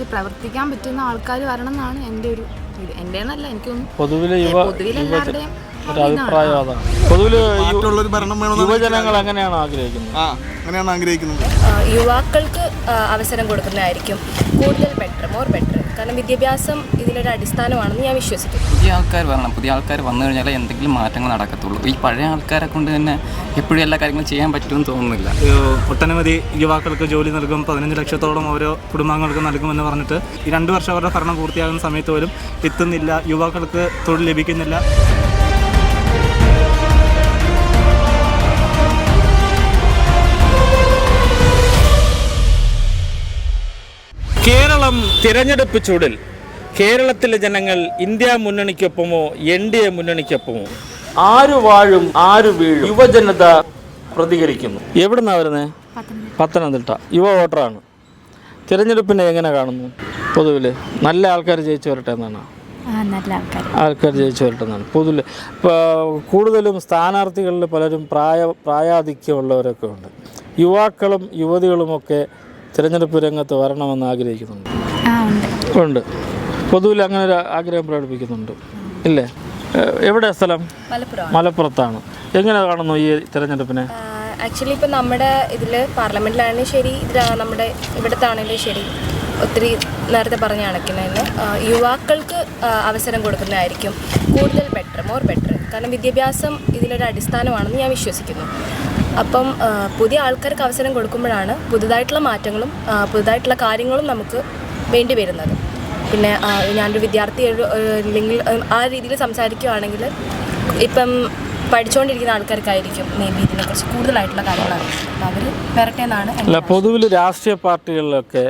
ഇത് പ്രവർത്തിക്കാൻ പറ്റുന്ന ആൾക്കാർ വരണം എന്നാണ് എന്റെ ഒരു ഇത്. എന്റെ എന്നല്ല എനിക്കൊന്നും. പൊതുവിലെ എല്ലാവരുടെയും യുവജനങ്ങൾ അങ്ങനെയാണ് ആഗ്രഹിക്കുന്നത്. യുവാക്കൾക്ക് അവസരം കൊടുക്കുന്നതായിരിക്കും. കൂടുതൽ ബെറ്റർ മോർ ബെറ്റർ കാരണം വിദ്യാഭ്യാസം ഇതിനൊരു അടിസ്ഥാനമാണെന്ന് ഞാൻ വിശ്വസിക്കുന്നു. പുതിയ ആൾക്കാർ വരണം. പുതിയ ആൾക്കാർ വന്നു കഴിഞ്ഞാൽ എന്തെങ്കിലും മാറ്റങ്ങൾ നടക്കത്തുള്ളൂ. ഈ പഴയ ആൾക്കാരെ കൊണ്ട് തന്നെ എപ്പോഴും എല്ലാ കാര്യങ്ങളും ചെയ്യാൻ പറ്റുമെന്ന് തോന്നുന്നില്ല. ഒട്ടനവധി യുവാക്കൾക്ക് ജോലി നൽകും. പതിനഞ്ച് ലക്ഷത്തോളം ഓരോ കുടുംബാംഗങ്ങൾക്ക് നൽകുമെന്ന് പറഞ്ഞിട്ട് ഈ രണ്ട് വർഷം അവരുടെ ഭരണം പൂർത്തിയാകുന്ന സമയത്ത് പോലും എത്തുന്നില്ല. യുവാക്കൾക്ക് തൊഴിൽ ലഭിക്കുന്നില്ല. തിരഞ്ഞെടുപ്പ് ചൂടിൽ കേരളത്തിലെ ജനങ്ങൾ ഇന്ത്യ മുന്നണിക്കൊപ്പമോ എൻ ഡി എ മുന്നണിക്കൊപ്പമോ? ആര് വാഴും ആര് വീഴും? യുവജനത പ്രതികരിക്കുന്നു. എവിടുന്നാ വരുന്നത് പത്തനംതിട്ട. യുവ വോട്ടറാണ്. തിരഞ്ഞെടുപ്പിനെ എങ്ങനെ കാണുന്നു പൊതുവിൽ നല്ല ആൾക്കാർ ജയിച്ചു വരട്ടെ എന്നാണ്? നല്ല ആൾക്കാർ ജയിച്ചു വരട്ടെ എന്നാണ് പൊതുവിൽ ഇപ്പോൾ കൂടുതലും സ്ഥാനാർത്ഥികളിൽ പലരും പ്രായ പ്രായാധിക്യമുള്ളവരൊക്കെ ഉണ്ട്. യുവാക്കളും യുവതികളുമൊക്കെ തിരഞ്ഞെടുപ്പ് രംഗത്ത് വരണമെന്ന് ആഗ്രഹിക്കുന്നുണ്ട്. ഉണ്ട്. പൊതുവിൽ അങ്ങനെ ഒരു ആഗ്രഹം പ്രകടിപ്പിക്കുന്നുണ്ട്. ഇല്ലേ? എവിടെയാ സ്ഥലം? മലപ്പുറം. മലപ്പുറത്താണ്. എങ്ങനെ കാണുന്നു ഈ തിരഞ്ഞെടുപ്പിനെ? ആക്ച്വലി ഇപ്പം നമ്മുടെ ഇതിൽ പാർലമെന്റിലാണെങ്കിലും ശരി നമ്മുടെ ഇവിടുത്തെ ആണെങ്കിലും ശരി ഒത്തിരി നേരത്തെ പറഞ്ഞ കണക്കിന് തന്നെ യുവാക്കൾക്ക് അവസരം കൊടുക്കുന്നതായിരിക്കും. കൂടുതൽ ബെറ്റർ മോർ ബെറ്റർ കാരണം വിദ്യാഭ്യാസം ഇതിലൊരു അടിസ്ഥാനമാണെന്ന് ഞാൻ വിശ്വസിക്കുന്നു. അപ്പം പുതിയ ആൾക്കാർക്ക് അവസരം കൊടുക്കുമ്പോഴാണ് പുതുതായിട്ടുള്ള മാറ്റങ്ങളും പുതുതായിട്ടുള്ള കാര്യങ്ങളും നമുക്ക് വേണ്ടി വരുന്നത്. പിന്നെ ഞാനൊരു വിദ്യാർത്ഥി അല്ലെങ്കിൽ ആ രീതിയിൽ സംസാരിക്കുകയാണെങ്കിൽ ഇപ്പം പഠിച്ചുകൊണ്ടിരിക്കുന്ന ആൾക്കാർക്കായിരിക്കും മേ ബി ഇതിനെക്കുറിച്ച് കൂടുതലായിട്ടുള്ള കാര്യങ്ങളാണ് അവർ വരട്ടെ എന്നാണ് അല്ല പൊതുവിൽ രാഷ്ട്രീയ പാർട്ടികളിലൊക്കെ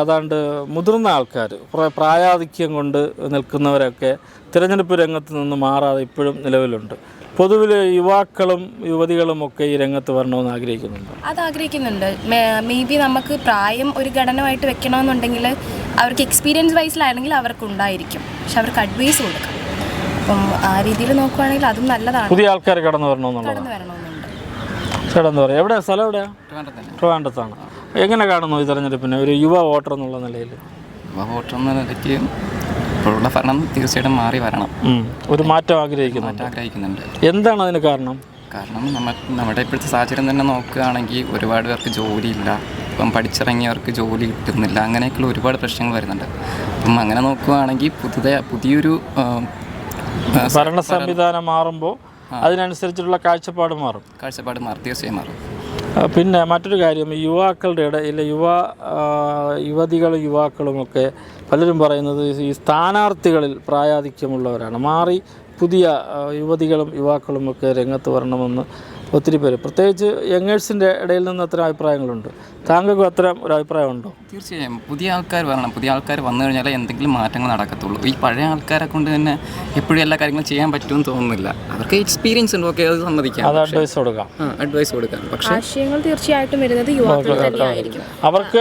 ഏതാണ്ട് മുതിർന്ന ആൾക്കാർ പ്രായാധിക്യം കൊണ്ട് നിൽക്കുന്നവരൊക്കെ തിരഞ്ഞെടുപ്പ് രംഗത്ത് നിന്ന് മാറാതെ ഇപ്പോഴും നിലവിലുണ്ട്. പൊതുവിൽ യുവാക്കളും യുവതികളും ഒക്കെ ഈ രംഗത്ത് വരണമെന്ന് ആഗ്രഹിക്കുന്നുണ്ട്? അത് ആഗ്രഹിക്കുന്നുണ്ട്. മേ ബി നമുക്ക് പ്രായം ഒരു ഘടനമായിട്ട് വെക്കണമെന്നുണ്ടെങ്കിൽ അവർക്ക് എക്സ്പീരിയൻസ് വൈസിലാണെങ്കിൽ അവർക്ക് ഉണ്ടായിരിക്കും പക്ഷെ അവർക്ക് അഡ്വൈസ് കൊടുക്കാം. അപ്പം ആ രീതിയിൽ നോക്കുവാണെങ്കിൽ അതും നല്ലതാണ്. പുതിയ ആൾക്കാർ കടന്നു വരണമെന്നുള്ളത് കടന്നു വരണമെന്നുണ്ട്. കടന്നു പറയാം എവിടെ സ്ഥലം എവിടെയാണ്. ട്രിവാൻഡ്രത്താണ്. എങ്ങനെ കാണുന്നു ഈ തെരഞ്ഞെടുപ്പിനെ? ഒരു യുവ വോട്ടർ എന്നുള്ള നിലയിൽ. യുവ വോട്ടർ എന്ന നിലയ്ക്ക് ഇപ്പോഴുള്ള ഭരണം തീർച്ചയായിട്ടും മാറി വരണം. ഒരു മാറ്റം ആഗ്രഹിക്കുന്നു മാറ്റം ആഗ്രഹിക്കുന്നുണ്ട്. എന്താണ് അതിന് കാരണം? കാരണം നമ്മ നമ്മുടെ ഇപ്പോഴത്തെ സാഹചര്യം തന്നെ നോക്കുകയാണെങ്കിൽ ഒരുപാട് പേർക്ക് ജോലിയില്ല. ഇപ്പം പഠിച്ചിറങ്ങിയവർക്ക് ജോലി കിട്ടുന്നില്ല. അങ്ങനെയൊക്കെയുള്ള ഒരുപാട് പ്രശ്നങ്ങൾ വരുന്നുണ്ട്. അപ്പം അങ്ങനെ നോക്കുകയാണെങ്കിൽ പുതിയ പുതിയൊരു ഭരണ സംവിധാനം മാറുമ്പോൾ അതിനനുസരിച്ചുള്ള കാഴ്ചപ്പാട് മാറും. കാഴ്ചപ്പാട് മാറും. തീർച്ചയായും മാറും. പിന്നെ മറ്റൊരു കാര്യം യുവാക്കളുടെ ഇടയിൽ യുവ യുവതികളും യുവാക്കളുമൊക്കെ പലരും പറയുന്നത് ഈ സ്ഥാനാർത്ഥികളിൽ പ്രായാധിക്യമുള്ളവരാണ്. മാറി പുതിയ യുവതികളും യുവാക്കളുമൊക്കെ രംഗത്ത് വരണമെന്ന് ഒത്തിരി പേര്. പ്രത്യേകിച്ച് യങ്ങേഴ്സിന്റെ ഇടയിൽ നിന്ന് അത്തരം അഭിപ്രായങ്ങളുണ്ട്. താങ്കൾക്ക് അത്തരം ഒരു അഭിപ്രായമുണ്ടോ? തീർച്ചയായും. പുതിയ ആൾക്കാർ വരണം. പുതിയ ആൾക്കാർ വന്നു കഴിഞ്ഞാൽ എന്തെങ്കിലും മാറ്റങ്ങൾ നടക്കത്തുള്ളൂ. ഈ പഴയ ആൾക്കാരെ കൊണ്ട് തന്നെ എപ്പോഴും എല്ലാ കാര്യങ്ങളും ചെയ്യാൻ പറ്റുമെന്ന് തോന്നുന്നില്ല. അവർക്ക് എക്സ്പീരിയൻസ് ഉണ്ട്. ഓക്കെ അത് സമ്മതിക്കാം. അത് അഡ്വൈസ് കൊടുക്കാം. അഡ്വൈസ് കൊടുക്കാം. പക്ഷേ ആശയങ്ങൾ തീർച്ചയായിട്ടും വരുന്നത് യുവാക്കൾ തന്നെയായിരിക്കും. അവർക്ക്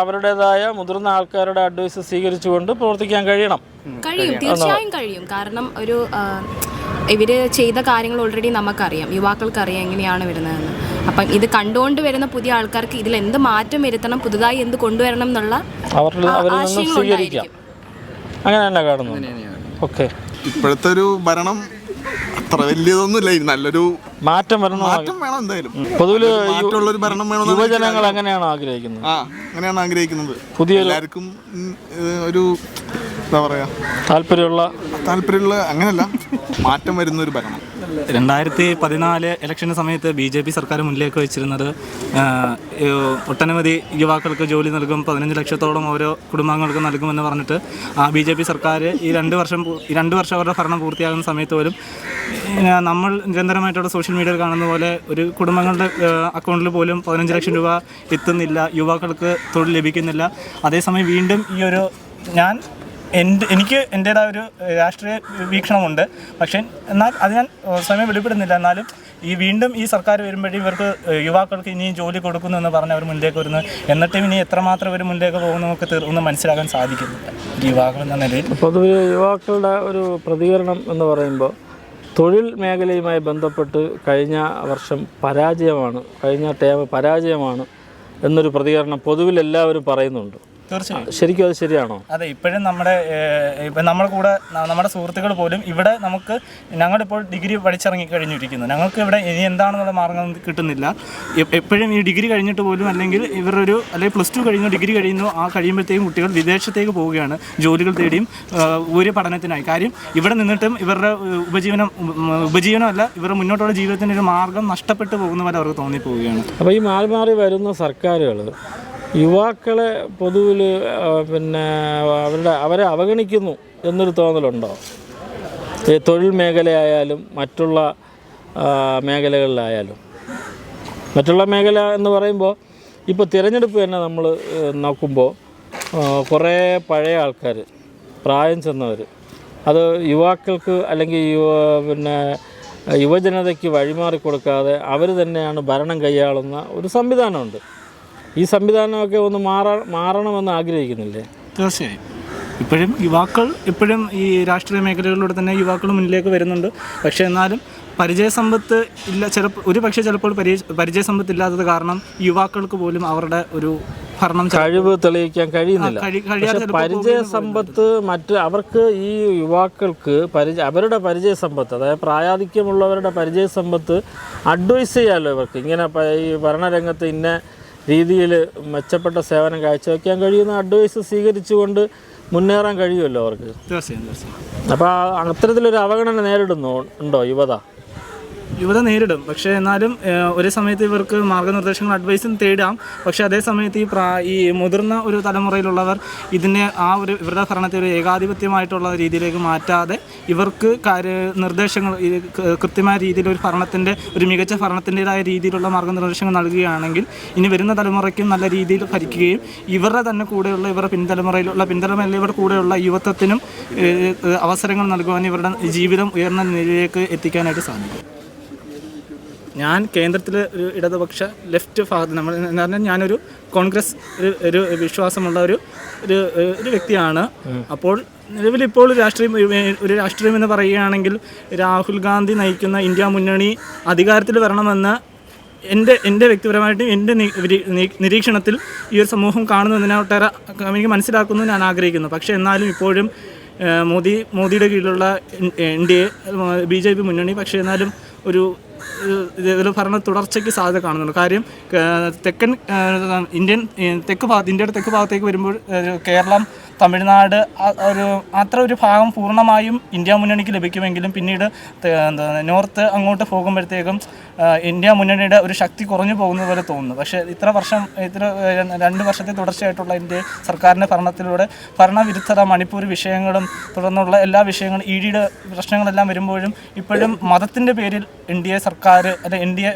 അവരുടേതായ മുതിർന്ന ആൾക്കാരുടെ അഡ്വൈസ് സ്വീകരിച്ചുകൊണ്ട് പ്രവർത്തിക്കാൻ കഴിയണം. കഴിയും. തീർച്ചയായും കഴിയും. കാരണം ഒരു ആ, ഇവർ ചെയ്ത കാര്യങ്ങൾ ഓൾറെഡി നമുക്കറിയാം. യുവാക്കൾക്ക് അറിയാം എങ്ങനെയാണ് വരുന്നതെന്ന്. അപ്പം ഇത് കണ്ടുകൊണ്ട് വരുന്ന പുതിയ ആൾക്കാർക്ക് ഇതിൽ എന്ത് മാറ്റം വരുത്തണം പുതുതായി എന്ത് കൊണ്ടുവരണം എന്നുള്ള അവരിൽ ആ, അവരിൽ ആശയങ്ങൾ അങ്ങനെ തന്നെ കാണുന്നു ഓക്കെ ഇപ്പോഴത്തെ ഒരു ഭരണം അത്ര വലിയതൊന്നുമില്ല. നല്ലൊരു മാറ്റം വരണം മാറ്റം വേണം എന്തായാലും. പൊതുവിൽ ഭരണം വേണം യുവജനങ്ങൾ അങ്ങനെയാണ് ആഗ്രഹിക്കുന്നത്? ആ അങ്ങനെയാണ് ആഗ്രഹിക്കുന്നത്? പുതിയ എല്ലാവർക്കും ഒരു എന്താ പറയാ താല്പര്യമുള്ള താല്പര്യമുള്ള അങ്ങനെയല്ല മാറ്റം വരുന്ന ഒരു ഭരണം. രണ്ടായിരത്തി പതിനാല് ഇലക്ഷന് സമയത്ത് ബി ജെ പി സർക്കാർ മുന്നിലേക്ക് വെച്ചിരുന്നത് ഒട്ടനവധി യുവാക്കൾക്ക് ജോലി നൽകും പതിനഞ്ച് ലക്ഷത്തോളം ഓരോ കുടുംബാംഗങ്ങൾക്ക് നൽകുമെന്ന് പറഞ്ഞിട്ട് ആ ബി ജെ പി സർക്കാർ ഈ രണ്ട് വർഷം രണ്ട് വർഷം അവരുടെ ഭരണം പൂർത്തിയാകുന്ന സമയത്ത് പോലും നമ്മൾ നിരന്തരമായിട്ടുള്ള സോഷ്യൽ മീഡിയയിൽ കാണുന്ന പോലെ ഒരു കുടുംബങ്ങളുടെ അക്കൗണ്ടിൽ പോലും പതിനഞ്ച് ലക്ഷം രൂപ എത്തുന്നില്ല യുവാക്കൾക്ക് തൊഴിൽ ലഭിക്കുന്നില്ല. അതേസമയം വീണ്ടും ഈ ഒരു ഞാൻ എന്റെ എനിക്ക് എന്റേതായ ഒരു രാഷ്ട്രീയ വീക്ഷണമുണ്ട്. പക്ഷേ എന്നാൽ അത് ഞാൻ സമയം വെളിപ്പെടുന്നില്ല. എന്നാലും ഈ വീണ്ടും ഈ സർക്കാർ വരുമ്പോഴും ഇവർക്ക് യുവാക്കൾക്ക് ഇനിയും ജോലി കൊടുക്കുന്നു എന്ന് പറഞ്ഞ് അവർ മുന്നിലേക്ക് വരുന്നു. എന്നിട്ടും ഇനി എത്രമാത്രം ഇവർ മുന്നിലേക്ക് പോകുന്നു നമുക്ക് തീർ- മനസ്സിലാക്കാൻ സാധിക്കുന്നില്ല. യുവാക്കൾ എന്ന നിലയിൽ. പൊതുവെ യുവാക്കളുടെ ഒരു പ്രതികരണം എന്ന് പറയുമ്പോൾ തൊഴിൽ മേഖലയുമായി ബന്ധപ്പെട്ട് കഴിഞ്ഞ വർഷം പരാജയമാണ് കഴിഞ്ഞ ടേം പരാജയമാണ് എന്നൊരു പ്രതികരണം പൊതുവിൽ എല്ലാവരും പറയുന്നുണ്ട്. തീർച്ചയായും. ശരിക്കും അത് ശരിയാണോ? അതെ ഇപ്പോഴും നമ്മുടെ ഇപ്പം നമ്മുടെ കൂടെ നമ്മുടെ സുഹൃത്തുക്കൾ പോലും ഇവിടെ നമുക്ക് ഞങ്ങളിപ്പോൾ ഡിഗ്രി പഠിച്ചിറങ്ങി കഴിഞ്ഞിരിക്കുന്നു. ഞങ്ങൾക്ക് ഇവിടെ ഇനി എന്താണെന്നുള്ള മാർഗം കിട്ടുന്നില്ല. എപ്പോഴും ഈ ഡിഗ്രി കഴിഞ്ഞിട്ട് പോലും അല്ലെങ്കിൽ ഇവരുടെ ഒരു അല്ലെങ്കിൽ പ്ലസ് ടു കഴിഞ്ഞു ഡിഗ്രി കഴിയുന്നു ആ കഴിയുമ്പോഴത്തേക്കും കുട്ടികൾ വിദേശത്തേക്ക് പോവുകയാണ് ജോലികൾ തേടിയും ഒരു പഠനത്തിനായി കാര്യം ഇവിടെ നിന്നിട്ടും ഇവരുടെ ഉപജീവനം ഉപജീവനമല്ല ഇവരുടെ മുന്നോട്ടുള്ള ജീവിതത്തിന്റെ ഒരു മാർഗം നഷ്ടപ്പെട്ടു പോകുന്ന പോലെ അവർക്ക് തോന്നിപ്പോവുകയാണ്. അപ്പോൾ ഈ മാറി മാറി വരുന്ന സർക്കാരുകൾ യുവാക്കളെ പൊതുവിൽ പിന്നെ അവരുടെ അവരെ അവഗണിക്കുന്നു എന്നൊരു തോന്നലുണ്ടോ? ഈ തൊഴിൽ മേഖലയായാലും മറ്റുള്ള മേഖലകളിലായാലും. മറ്റുള്ള മേഖല എന്ന് പറയുമ്പോൾ ഇപ്പോൾ തിരഞ്ഞെടുപ്പ് തന്നെ നമ്മൾ നോക്കുമ്പോൾ കുറേ പഴയ ആൾക്കാർ പ്രായം ചെന്നവർ അത് യുവാക്കൾക്ക് അല്ലെങ്കിൽ യുവ പിന്നെ യുവജനതയ്ക്ക് വഴിമാറി കൊടുക്കാതെ അവർ തന്നെയാണ് ഭരണം കൈയാളുന്ന ഒരു സംവിധാനമുണ്ട്. ഈ സംവിധാനമൊക്കെ ഒന്ന് മാറ മാറണമെന്ന് ആഗ്രഹിക്കുന്നില്ലേ? തീർച്ചയായും. ഇപ്പോഴും യുവാക്കൾ ഇപ്പോഴും ഈ രാഷ്ട്രീയ മേഖലകളിലൂടെ തന്നെ യുവാക്കൾ മുന്നിലേക്ക് വരുന്നുണ്ട്. പക്ഷേ എന്നാലും പരിചയസമ്പത്ത് ഇല്ല ചിലപ്പോൾ ഒരു പക്ഷേ ചിലപ്പോൾ പരിചയ സമ്പത്ത് ഇല്ലാത്തത് കാരണം യുവാക്കൾക്ക് പോലും അവരുടെ ഒരു ഭരണം കഴിവ് തെളിയിക്കാൻ കഴിയുന്നില്ല. പരിചയ സമ്പത്ത് മറ്റ് അവർക്ക് ഈ യുവാക്കൾക്ക് പരിചയ അവരുടെ പരിചയ സമ്പത്ത് അതായത് പ്രായാധിക്യമുള്ളവരുടെ പരിചയ സമ്പത്ത് അഡ്വൈസ് ചെയ്യാമല്ലോ ഇവർക്ക്? ഇങ്ങനെ ഈ ഭരണരംഗത്ത് ഇന്ന രീതിയിൽ മെച്ചപ്പെട്ട സേവനം കാഴ്ചവെക്കാൻ കഴിയുന്ന അഡ്വൈസ് സ്വീകരിച്ചുകൊണ്ട് മുന്നേറാൻ കഴിയുമല്ലോ അവർക്ക്? തീർച്ചയായും തീർച്ചയായും. അപ്പോൾ അത്തരത്തിലൊരു അവഗണന നേരിടുന്നു ഉണ്ടോ യുവത? യുവത നേരിടും. പക്ഷേ എന്നാലും ഒരേ സമയത്ത് ഇവർക്ക് മാർഗനിർദ്ദേശങ്ങളും അഡ്വൈസും തേടാം. പക്ഷേ അതേ സമയത്ത് ഈ പ്രാ ഈ മുതിർന്ന ഒരു തലമുറയിലുള്ളവർ ഇതിനെ ആ ഒരു ഇവരുടെ ഭരണത്തെ ഒരു ഏകാധിപത്യമായിട്ടുള്ള രീതിയിലേക്ക് മാറ്റാതെ ഇവർക്ക് കാര്യ നിർദ്ദേശങ്ങൾ കൃത്യമായ രീതിയിൽ ഒരു ഭരണത്തിന്റെ ഒരു മികച്ച ഭരണത്തിന്റെതായ രീതിയിലുള്ള മാർഗനിർദ്ദേശങ്ങൾ നൽകുകയാണെങ്കിൽ ഇനി വരുന്ന തലമുറയ്ക്കും നല്ല രീതിയിൽ ഭരിക്കുകയും ഇവരുടെ തന്നെ കൂടെയുള്ള ഇവരുടെ പിൻതലമുറയിലുള്ള പിൻതലമുറയിൽ ഇവരുടെ കൂടെയുള്ള യുവത്വത്തിനും അവസരങ്ങൾ നൽകുവാനും ഇവരുടെ ജീവിതം ഉയർന്ന നിലയിലേക്ക് എത്തിക്കാനായിട്ട് സാധിക്കും. ഞാൻ കേന്ദ്രത്തിൽ ഒരു ഇടതുപക്ഷ ലെഫ്റ്റ് ഭാഗത്ത് നമ്മൾ എന്ന് പറഞ്ഞാൽ ഞാനൊരു കോൺഗ്രസ് ഒരു ഒരു വിശ്വാസമുള്ള ഒരു ഒരു ഒരു വ്യക്തിയാണ്. അപ്പോൾ നിലവിലിപ്പോൾ രാഷ്ട്രീയം ഒരു രാഷ്ട്രീയം എന്ന് പറയുകയാണെങ്കിൽ രാഹുൽ ഗാന്ധി നയിക്കുന്ന ഇന്ത്യ മുന്നണി അധികാരത്തിൽ വരണമെന്ന് എന്റെ എന്റെ വ്യക്തിപരമായിട്ടും എന്റെ നിരീക്ഷണത്തിൽ ഈ ഒരു സമൂഹം കാണുന്നതിനെ ഒട്ടേറെ എനിക്ക് മനസ്സിലാക്കുന്നു ഞാൻ ആഗ്രഹിക്കുന്നു. പക്ഷേ എന്നാലും ഇപ്പോഴും മോദി മോദിയുടെ കീഴിലുള്ള N D A B J P മുന്നണി പക്ഷേ എന്നാലും ഒരു ഇതിൽ ഭരണ തുടർച്ചയ്ക്ക് സാധ്യത കാണുന്നുണ്ട്. കാര്യം തെക്കൻ ഇന്ത്യൻ തെക്ക് ഭാഗത്ത് ഇന്ത്യയുടെ തെക്ക് ഭാഗത്തേക്ക് വരുമ്പോൾ കേരളം തമിഴ്നാട് ഒരു അത്ര ഒരു ഭാഗം പൂർണമായും ഇന്ത്യ മുന്നണിക്ക് ലഭിക്കുമെങ്കിലും പിന്നീട് എന്താ നോർത്ത് അങ്ങോട്ട് പോകുമ്പോഴത്തേക്കും ഇന്ത്യ മുന്നണിയുടെ ഒരു ശക്തി കുറഞ്ഞു പോകുന്നത് പോലെ തോന്നുന്നു. പക്ഷേ ഇത്ര വർഷം ഇത്ര രണ്ട് വർഷത്തെ തുടർച്ചയായിട്ടുള്ള ഇന്ത്യ സർക്കാരിന്റെ ഭരണത്തിലൂടെ ഭരണവിരുദ്ധത മണിപ്പൂർ വിഷയങ്ങളും തുടർന്നുള്ള എല്ലാ വിഷയങ്ങളും ഇ ഡിയുടെ പ്രശ്നങ്ങളെല്ലാം വരുമ്പോഴും ഇപ്പോഴും മതത്തിന്റെ പേരിൽ എൻ ഡി എ സർക്കാർ അല്ലെ എൻ ഡി എ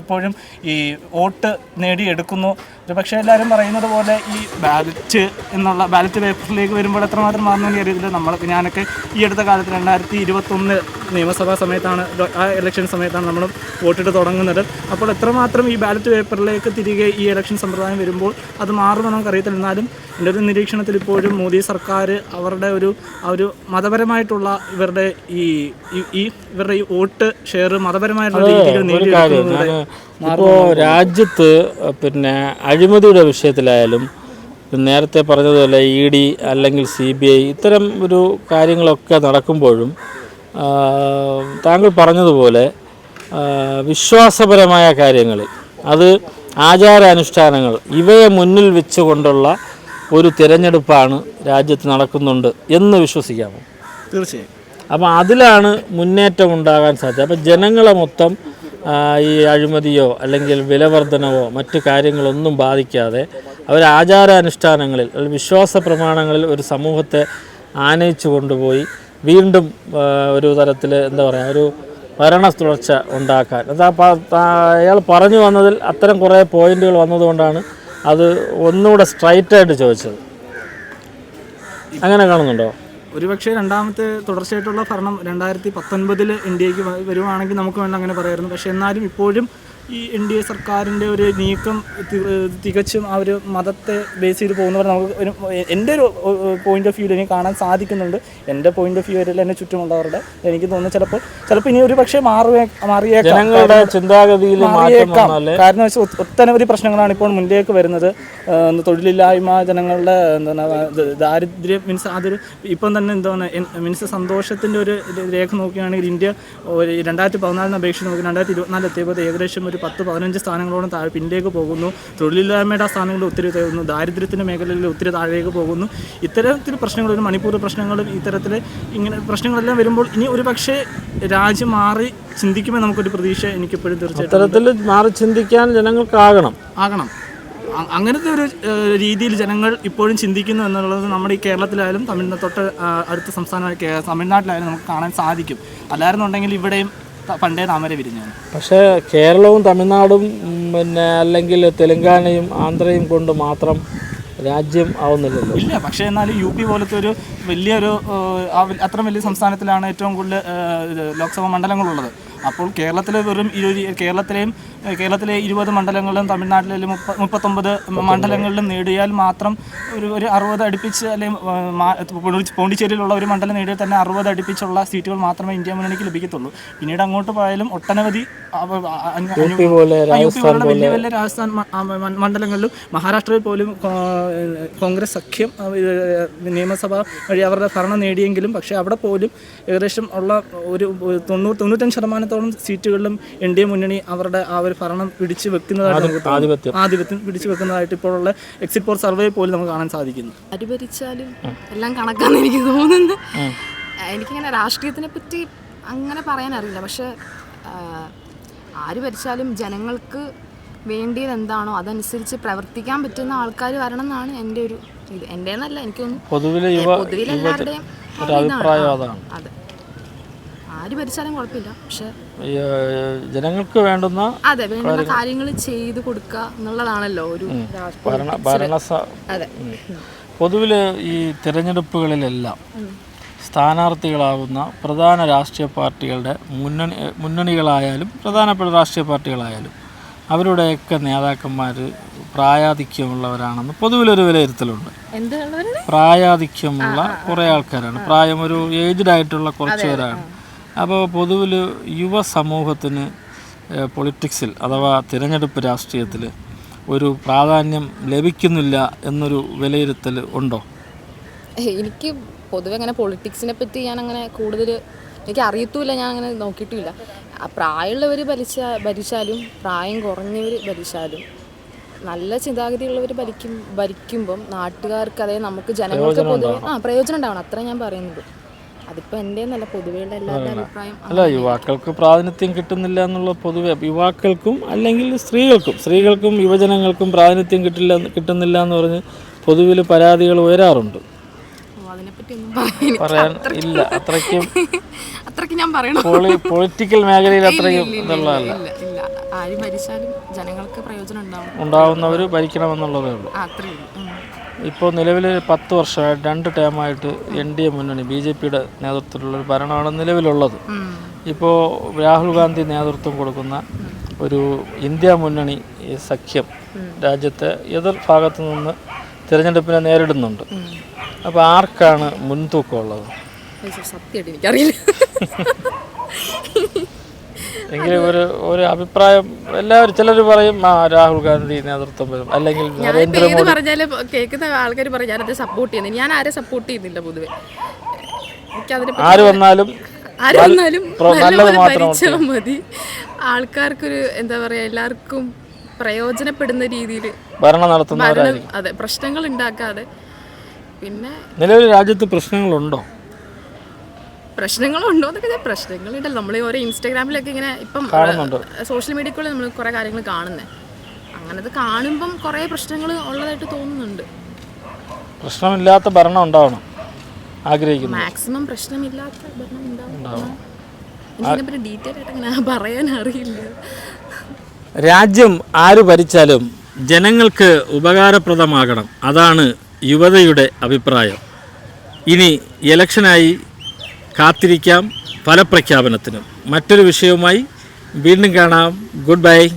ഇപ്പോഴും ഈ വോട്ട് നേടിയെടുക്കുന്നു. പക്ഷേ എല്ലാവരും പറയുന്നത് പോലെ ഈ ബാലറ്റ് എന്നുള്ള ബാലറ്റ് പേപ്പറിലേക്ക് വരുമ്പോൾ എത്രമാത്രം മാറുന്നു അറിയത്തില്ല. നമ്മൾ ഞാനൊക്കെ ഈ അടുത്ത കാലത്ത് രണ്ടായിരത്തി ഇരുപത്തൊന്ന് നിയമസഭാ സമയത്താണ് ആ ഇലക്ഷൻ സമയത്താണ് നമ്മൾ വോട്ടിട്ട് തുടങ്ങുന്നത്. അപ്പോൾ എത്രമാത്രം ഈ ബാലറ്റ് പേപ്പറിലേക്ക് തിരികെ ഈ ഇലക്ഷൻ സമ്പ്രദായം വരുമ്പോൾ അത് മാറുമെന്ന് നമുക്കറിയത്തില്ല. എന്നാലും എന്റെ ഒരു നിരീക്ഷണത്തിൽ ഇപ്പോഴും മോദി സർക്കാർ അവരുടെ ഒരു ആ ഒരു മതപരമായിട്ടുള്ള ഇവരുടെ ഈ ഈ- ഇവരുടെ ഈ വോട്ട് ഷെയർ മതപരമായിട്ടുള്ള രീതിയിൽ നേടിയെടുക്കുന്നത് ഇപ്പോൾ രാജ്യത്ത് പിന്നെ അഴിമതിയുടെ വിഷയത്തിലായാലും നേരത്തെ പറഞ്ഞതുപോലെ ഇ ഡി അല്ലെങ്കിൽ സി ബി ഐ ഇത്തരം ഒരു കാര്യങ്ങളൊക്കെ നടക്കുമ്പോഴും താങ്കൾ പറഞ്ഞതുപോലെ വിശ്വാസപരമായ കാര്യങ്ങൾ അത് ആചാരാനുഷ്ഠാനങ്ങൾ ഇവയെ മുന്നിൽ വെച്ചുകൊണ്ടുള്ള ഒരു തിരഞ്ഞെടുപ്പാണ് രാജ്യത്ത് നടക്കുന്നുണ്ട് എന്ന് വിശ്വസിക്കാമോ? തീർച്ചയായും. അപ്പം അതിലാണ് മുന്നേറ്റം ഉണ്ടാകാൻ സാധ്യത. അപ്പം ജനങ്ങളെ മൊത്തം ഈ അഴിമതിയോ അല്ലെങ്കിൽ വിലവർധനവോ മറ്റു കാര്യങ്ങളൊന്നും ബാധിക്കാതെ അവർ ആചാരാനുഷ്ഠാനങ്ങളിൽ അല്ലെങ്കിൽ വിശ്വാസ പ്രമാണങ്ങളിൽ ഒരു സമൂഹത്തെ ആനയിച്ചു കൊണ്ടുപോയി വീണ്ടും ഒരു തരത്തിൽ എന്താ പറയുക ഒരു ഭരണ തുടർച്ച ഉണ്ടാക്കാൻ. അത് അയാൾ പറഞ്ഞു വന്നതിൽ അത്തരം കുറേ പോയിന്റുകൾ വന്നതുകൊണ്ടാണ് അത് ഒന്നുകൂടെ സ്ട്രൈറ്റായിട്ട് ചോദിച്ചത്. അങ്ങനെ കാണുന്നുണ്ടോ? ഒരുപക്ഷെ രണ്ടാമത്തെ തുടർച്ചയായിട്ടുള്ള ഭരണം രണ്ടായിരത്തി പത്തൊൻപതിൽ ഇന്ത്യയ്ക്ക് വരുവാണെങ്കിൽ നമുക്ക് വേണ്ട അങ്ങനെ പറയായിരുന്നു. പക്ഷേ എന്നാലും ഇപ്പോഴും ഈ എൻ ഡി എ സർക്കാരിന്റെ ഒരു നീക്കം തികച്ചും ആ ഒരു മതത്തെ ബേസ് ചെയ്ത് പോകുന്നവർ നമുക്ക് ഒരു എന്റെ ഒരു പോയിന്റ് ഓഫ് വ്യൂവിൽ എനിക്ക് കാണാൻ സാധിക്കുന്നുണ്ട്. എന്റെ പോയിന്റ് ഓഫ് വ്യൂ വ്യൂവിൽ എന്നെ ചുറ്റുമുള്ളവരുടെ എനിക്ക് തോന്നുന്നു ചിലപ്പോൾ ചിലപ്പോൾ ഇനി ഒരു പക്ഷേ മാറിയേ മാറിയേക്കാം. ചിന്താഗതിയിൽ മാറിയേക്കാം. കാരണം വെച്ചാൽ ഒത്തനവധി പ്രശ്നങ്ങളാണ് ഇപ്പോൾ മുന്നിലേക്ക് വരുന്നത്. തൊഴിലില്ലായ്മ ജനങ്ങളുടെ എന്താണ് ദാരിദ്ര്യം മീൻസ് അതൊരു ഇപ്പം തന്നെ എന്താണ് മീൻസ് സന്തോഷത്തിന്റെ ഒരു രേഖ നോക്കുകയാണെങ്കിൽ ഇന്ത്യ ഒരു രണ്ടായിരത്തി പതിനാലിന് അപേക്ഷിച്ച് നോക്കി രണ്ടായിരത്തി ഇരുപത്തിനാല് എത്തിയപ്പോൾ ഏകദേശം ഒരു പത്ത് പതിനഞ്ച് സ്ഥാനങ്ങളോളം താഴെ പിന്നിലേക്ക് പോകുന്നു. തൊഴിലില്ലായ്മയുടെ ആ സ്ഥാനങ്ങളിൽ ഒത്തിരി തരുന്നു ദാരിദ്ര്യത്തിന്റെ മേഖലയിൽ ഒത്തിരി താഴേക്ക് പോകുന്നു. ഇത്തരത്തിൽ പ്രശ്നങ്ങൾ ഒരു മണിപ്പൂർ പ്രശ്നങ്ങളും ഇത്തരത്തിൽ ഇങ്ങനെ പ്രശ്നങ്ങളെല്ലാം വരുമ്പോൾ ഇനി ഒരു പക്ഷേ രാജ്യം മാറി ചിന്തിക്കുമ്പോൾ നമുക്കൊരു പ്രതീക്ഷ എനിക്കിപ്പോഴും തീർച്ചയായിട്ടും ഇത്തരത്തിൽ മാറി ചിന്തിക്കാൻ ജനങ്ങൾക്കാകണം. ആകണം. അങ്ങനത്തെ ഒരു രീതിയിൽ ജനങ്ങൾ ഇപ്പോഴും ചിന്തിക്കുന്നു എന്നുള്ളത് നമ്മുടെ ഈ കേരളത്തിലായാലും തമിഴ്നാട് തൊട്ട് അടുത്ത സംസ്ഥാനമായ തമിഴ്നാട്ടിലായാലും നമുക്ക് കാണാൻ സാധിക്കും. അല്ലായിരുന്നുണ്ടെങ്കിൽ ഇവിടെയും പണ്ടേ താമര വിരിഞ്ഞാണ് പക്ഷേ കേരളവും തമിഴ്നാടും പിന്നെ അല്ലെങ്കിൽ തെലങ്കാനയും ആന്ധ്രയും കൊണ്ട് മാത്രം രാജ്യം ആവുന്നില്ലല്ലോ. ഇല്ല പക്ഷേ എന്നാലും യു പി പോലത്തെ ഒരു വലിയൊരു അത്ര വലിയ സംസ്ഥാനത്തിലാണ് ഏറ്റവും കൂടുതൽ ലോക്സഭാ മണ്ഡലങ്ങളുള്ളത്. അപ്പോൾ കേരളത്തിലെ വെറും ഇരുപത് കേരളത്തിലെയും കേരളത്തിലെ ഇരുപത് മണ്ഡലങ്ങളിലും തമിഴ്നാട്ടിലെ മുപ്പ മുപ്പത്തൊമ്പത് മണ്ഡലങ്ങളിലും നേടിയാൽ മാത്രം ഒരു ഒരു അറുപത് അടുപ്പിച്ച് അല്ലെങ്കിൽ പോണ്ടിച്ചേരിയിലുള്ള ഒരു മണ്ഡലം നേടിയാൽ തന്നെ അറുപത് അടുപ്പിച്ചുള്ള സീറ്റുകൾ മാത്രമേ ഇന്ത്യ മുന്നണിക്ക് ലഭിക്കത്തുള്ളൂ. പിന്നീട് അങ്ങോട്ട് പോയാലും ഒട്ടനവധി വലിയ വലിയ രാജസ്ഥാൻ മണ്ഡലങ്ങളിലും മഹാരാഷ്ട്രയിൽ പോലും കോൺഗ്രസ് സഖ്യം നിയമസഭ വഴി അവരുടെ ഭരണം നേടിയെങ്കിലും പക്ഷേ അവിടെ പോലും ഏകദേശം ഉള്ള ഒരു തൊണ്ണൂറ് തൊണ്ണൂറ്റഞ്ച് ശതമാനത്തോളം സീറ്റുകളിലും എൻ ഡി എ മുന്നണി അവരുടെ ആ ഒരു ഭരണം പിടിച്ചു വെക്കുന്നതായിട്ട്. ആധിപത്യം. ആധിപത്യം പിടിച്ചു വെക്കുന്നതായിട്ട് ഇപ്പോഴുള്ള എക്സിറ്റ് പോൾ സർവേ പോലും നമുക്ക് കാണാൻ സാധിക്കുന്നു എല്ലാം കണക്കാന്ന് എനിക്ക് തോന്നുന്നു എനിക്കിങ്ങനെ രാഷ്ട്രീയത്തിനെ പറ്റി അങ്ങനെ പറയാനറിയില്ല പക്ഷെ ആര് ഭരിച്ചാലും ജനങ്ങൾക്ക് വേണ്ടിയത് എന്താണോ അതനുസരിച്ച് പ്രവർത്തിക്കാൻ പറ്റുന്ന ആൾക്കാർ വരണം എന്നാണ് എന്റെ ഒരു ഇത്. എന്റെ എന്നല്ല എനിക്കൊന്നും പൊതുവിലെ എല്ലാവരുടെയും അതെ. ആര് ഭരിച്ചാലും കുഴപ്പമില്ല പക്ഷെ ജനങ്ങൾക്ക് വേണ്ടുന്ന അതെ വേണ്ടുന്ന കാര്യങ്ങൾ. ചെയ്തു കൊടുക്കുക എന്നുള്ളതാണല്ലോ ഒരു ഭരണ ഭരണസ അതെ. പൊതുവിൽ ഈ തിരഞ്ഞെടുപ്പുകളിലെല്ലാം സ്ഥാനാർത്ഥികളാവുന്ന പ്രധാന രാഷ്ട്രീയ പാർട്ടികളുടെ മുന്നണി മുന്നണികളായാലും പ്രധാനപ്പെട്ട രാഷ്ട്രീയ പാർട്ടികളായാലും അവരുടെയൊക്കെ നേതാക്കന്മാർ പ്രായാധിക്യമുള്ളവരാണെന്ന് പൊതുവിലൊരു വിലയിരുത്തലുണ്ട്. പ്രായാധിക്യമുള്ള കുറേ ആൾക്കാരാണ്. പ്രായം ഒരു ഏജ്ഡ് ആയിട്ടുള്ള കുറച്ച് പേരാണ് അപ്പോൾ പൊതുവിൽ യുവ സമൂഹത്തിന് പൊളിറ്റിക്സിൽ അഥവാ തിരഞ്ഞെടുപ്പ് രാഷ്ട്രീയത്തിൽ ഒരു പ്രാധാന്യം ലഭിക്കുന്നില്ല എന്നൊരു വിലയിരുത്തൽ ഉണ്ടോ? എനിക്ക് പൊതുവെ അങ്ങനെ പൊളിറ്റിക്സിനെ പറ്റി ഞാൻ അങ്ങനെ കൂടുതൽ എനിക്ക് അറിയത്തുമില്ല ഞാൻ അങ്ങനെ നോക്കിയിട്ടുമില്ല പ്രായമുള്ളവർ ഭരിച്ച ഭരിച്ചാലും പ്രായം കുറഞ്ഞവർ ഭരിച്ചാലും നല്ല ചിന്താഗതിയുള്ളവർ ഭരിക്കും ഭരിക്കുമ്പം നാട്ടുകാർക്ക് അതായത് നമുക്ക് ജനങ്ങൾക്ക് പൊതുവെ ആ പ്രയോജനം ഉണ്ടാവണം. അത്ര ഞാൻ പറയുന്നത് അതിപ്പോൾ എന്റെ നല്ല പൊതുവെയുള്ള എല്ലാവരുടെ അഭിപ്രായം അല്ല യുവാക്കൾക്ക് പ്രാതിനിധ്യം കിട്ടുന്നില്ല എന്നുള്ള പൊതുവെ യുവാക്കൾക്കും അല്ലെങ്കിൽ സ്ത്രീകൾക്കും സ്ത്രീകൾക്കും യുവജനങ്ങൾക്കും പ്രാതിനിധ്യം കിട്ടില്ല കിട്ടുന്നില്ല എന്ന് പറഞ്ഞ് പൊതുവിൽ പരാതികൾ ഉയരാറുണ്ട്. പറയാൻ അത്രയ്ക്ക് ഇല്ല. അത്രയ്ക്കും അത്രയ്ക്ക് ഞാൻ പറയണം? പൊളി പൊളിറ്റിക്കൽ മേഖലയിൽ ഇല്ല, അത്രയും ഇല്ല, ഇല്ല, ഇതുള്ളതല്ല. ആര് ഭരിച്ചാലും ജനങ്ങൾക്ക് പ്രയോജനം ഉണ്ടാവും. ഉണ്ടാവുന്നവർ ഭരിക്കണമെന്നുള്ളതേ ഉള്ളൂ. അത്രയേ ഉള്ളൂ. ഇപ്പോൾ നിലവിൽ പത്ത് വർഷമായിട്ട് രണ്ട് ടേമായിട്ട് എൻ ഡി എ മുന്നണി ബി ജെ പിയുടെ നേതൃത്വത്തിലുള്ള ഒരു ഭരണമാണ് നിലവിലുള്ളത്. ഇപ്പോൾ രാഹുൽ ഗാന്ധി നേതൃത്വം കൊടുക്കുന്ന ഒരു ഇന്ത്യ മുന്നണി സഖ്യം രാജ്യത്തെ എതിർ ഭാഗത്തു നിന്ന് തിരഞ്ഞെടുപ്പിനെ നേരിടുന്നുണ്ട്. അപ്പോൾ ആർക്കാണ് മുൻതൂക്കമുള്ളത് ഉള്ളത്? സത്യമായിട്ട് എനിക്കറിയില്ല. എങ്കിലും ഒരു ഒരു അഭിപ്രായം എല്ലാവരും ചിലർ പറയും ആ രാഹുൽ ഗാന്ധി നേതൃത്വം വരും. അല്ലെങ്കിൽ നരേന്ദ്രമോദി പറഞ്ഞാലും കേൾക്കുന്ന ആൾക്കാർ പറയും ഞാനത് സപ്പോർട്ട് ചെയ്യുന്നത് ഞാൻ ആരെ സപ്പോർട്ട് ചെയ്യുന്നില്ല പൊതുവെ. ആര് വന്നാലും ആര് വന്നാലും നല്ലത് മാത്രം മതി. ആൾക്കാർക്കൊരു എന്താ പറയാ എല്ലാവർക്കും പ്രയോജനപ്പെടുന്ന രീതിയിൽ ഭരണം നടത്തുന്ന അതെ പ്രശ്നങ്ങൾ ഉണ്ടാക്കാതെ. പിന്നെ നിലവിൽ രാജ്യത്ത് പ്രശ്നങ്ങളുണ്ടോ? പ്രശ്നങ്ങളുണ്ടോ എന്നൊക്കെ ഞാൻ പ്രശ്നങ്ങളുണ്ടല്ലോ. നമ്മൾ ഓരോ ഇൻസ്റ്റാഗ്രാമിലൊക്കെ ഇങ്ങനെ ഇപ്പം സോഷ്യൽ മീഡിയക്കുള്ള നമ്മൾ കുറേ കാര്യങ്ങൾ കാണുന്നത് അങ്ങനത് കാണുമ്പം കുറേ പ്രശ്നങ്ങൾ ഉള്ളതായിട്ട് തോന്നുന്നുണ്ട്. പ്രശ്നമില്ലാത്ത ഭരണം ഉണ്ടാവണം. ആഗ്രഹിക്കുന്നു മാക്സിമം പ്രശ്നമില്ലാത്ത ഭരണം ഉണ്ടാവണം. ഇതിനെപ്പറ്റി ഡീറ്റെയിൽ ആയിട്ട് അങ്ങനെ പറയാൻ അറിയില്ല രാജ്യം ആര് ഭരിച്ചാലും ജനങ്ങൾക്ക് ഉപകാരപ്രദമാകണം. അതാണ് യുവതയുടെ അഭിപ്രായം. ഇനി ഇലക്ഷനായി കാത്തിരിക്കാം ഫലപ്രഖ്യാപനത്തിനും. മറ്റൊരു വിഷയവുമായി വീണ്ടും കാണാം. Good bye.